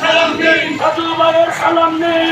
সালাম নেই। সালাম নেই।